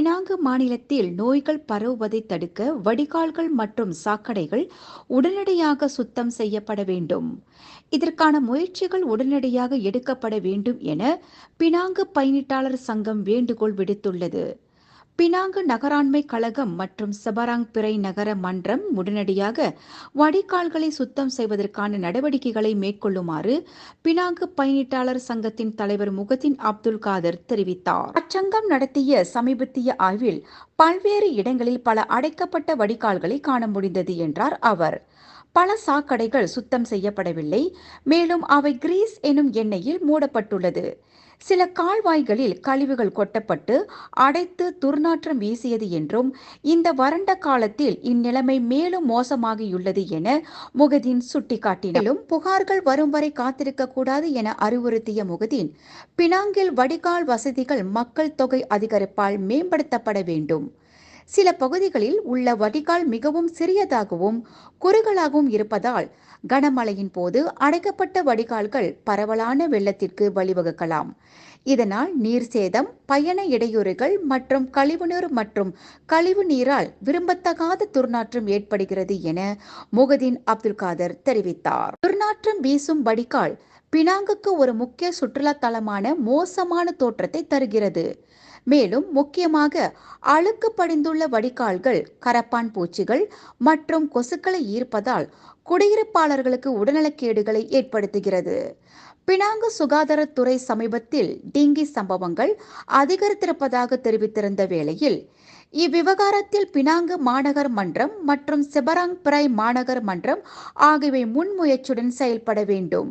Penang மாநிலத்தில் நோய்கள் பரவுவதை தடுக்க வடிகால்கள் மற்றும் சாக்கடைகள் உடனடியாக சுத்தம் செய்யப்பட வேண்டும். இதற்கான முயற்சிகள் உடனடியாக எடுக்கப்பட வேண்டும் என பினாங்கு பயணிட்டாளர் சங்கம் வேண்டுகோள் விடுத்துள்ளது. பினாங்கு நகராண்மை கழகம் மற்றும் செபராங் பிறை நகர மன்றம் உடனடியாக வடிகால்களை சுத்தம் செய்வதற்கான நடவடிக்கைகளை மேற்கொள்ளுமாறு பினாங்கு பயணீட்டாளர் சங்கத்தின் தலைவர் முகத்தின் அப்துல் காதர் தெரிவித்தார். அச்சங்கம் நடத்திய சமீபத்திய ஆய்வில் பல்வேறு இடங்களில் பல அடைக்கப்பட்ட வடிகால்களை காண முடிந்தது என்றார் அவர். பல சாக்கடைகள் சுத்தம் செய்யப்படவில்லை. மேலும் அவை கிரீஸ் எனும் எண்ணெயில் மூடப்பட்டுள்ளது. சில கால்வாய்களில் கழிவுகள் கொட்டப்பட்டு அடைத்து துர்நாற்றம் வீசியது என்றும் இந்த வறண்ட காலத்தில் இந்நிலைமை மேலும் மோசமாகியுள்ளது என முகதீன் சுட்டிக்காட்டினாலும் புகார்கள் வரும் வரை காத்திருக்க கூடாது என அறிவுறுத்திய முகதீன் பினாங்கில் வடிகால் வசதிகள் மக்கள் தொகை அதிகரிப்பால் மேம்படுத்தப்பட வேண்டும். சில பகுதிகளில் உள்ள வடிகால் மிகவும் சிறியதாகவும் குறுகலாகவும் இருப்பதால் கனமழையின் போது அடைக்கப்பட்ட வடிகால்கள் பரவலான வெள்ளத்திற்கு வழிவகுக்கலாம். இதனால் நீர் சேதம் பயண இடையூறுகள் மற்றும் கழிவுநீர் மற்றும் கழிவு நீரால் விரும்பத்தகாத துர்நாற்றம் ஏற்படுகிறது என முகதீன் அப்துல் காதர் தெரிவித்தார். துர்நாற்றம் வீசும் வடிகால் பினாங்குக்கு ஒரு முக்கிய சுற்றுலா தலமான மோசமான தோற்றத்தை தருகிறது. மேலும் முக்கியமாக அழுக்கு படிந்துள்ள வடிகால்கள் கரப்பான் பூச்சிகள் மற்றும் கொசுக்களை ஈர்ப்பதால் குடியிருப்பாளர்களுக்கு உடல்நலக்கேடுகளை ஏற்படுத்துகிறது. பினாங்கு சுகாதாரத்துறை சமீபத்தில் டிங்கி சம்பவங்கள் அதிகரித்திருப்பதாக தெரிவித்திருந்த வேளையில் இவ்விவகாரத்தில் பினாங்கு மாநகர் மன்றம் மற்றும் செபராங் பிரை மாநகர் மன்றம் ஆகியவை முன்முயற்சியுடன் செயல்பட வேண்டும்.